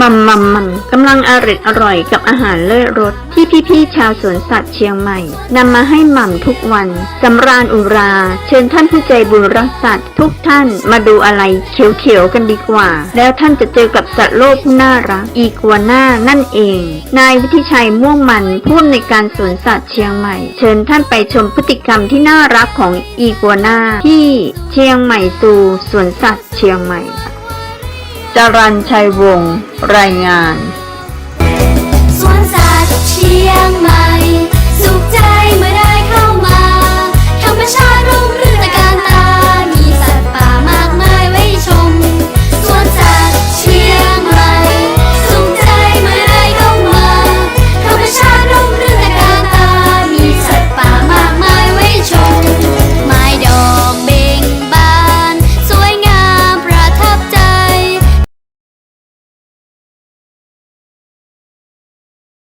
มัมมัมมัมกำลังอร่อยอร่อยกับอาหารเลิศรสที่พี่ๆชาวสวนสัตว์เชียงใหม่นำมาให้ม่ำทุกวันสำราญอุรา เชิญท่านผู้ใจบุญรักสัตว์ ทุกท่านมาดูอะไรเขียวๆกันดีกว่า แล้วท่านจะเจอกับสัตว์โลกผู้น่ารัก อีกัวน่านั่นเอง นายวิทิชัยม่วงมันผู้อำนวยการสวนสัตว์เชียงใหม่ เชิญท่านไปชมพฤติกรรมที่น่ารักของอีกัวน่าที่เชียงใหม่ซูสวนสัตว์เชียงใหม่ จรัญชัยวงศ์รายงาน สวนสัตว์เชียงใหม่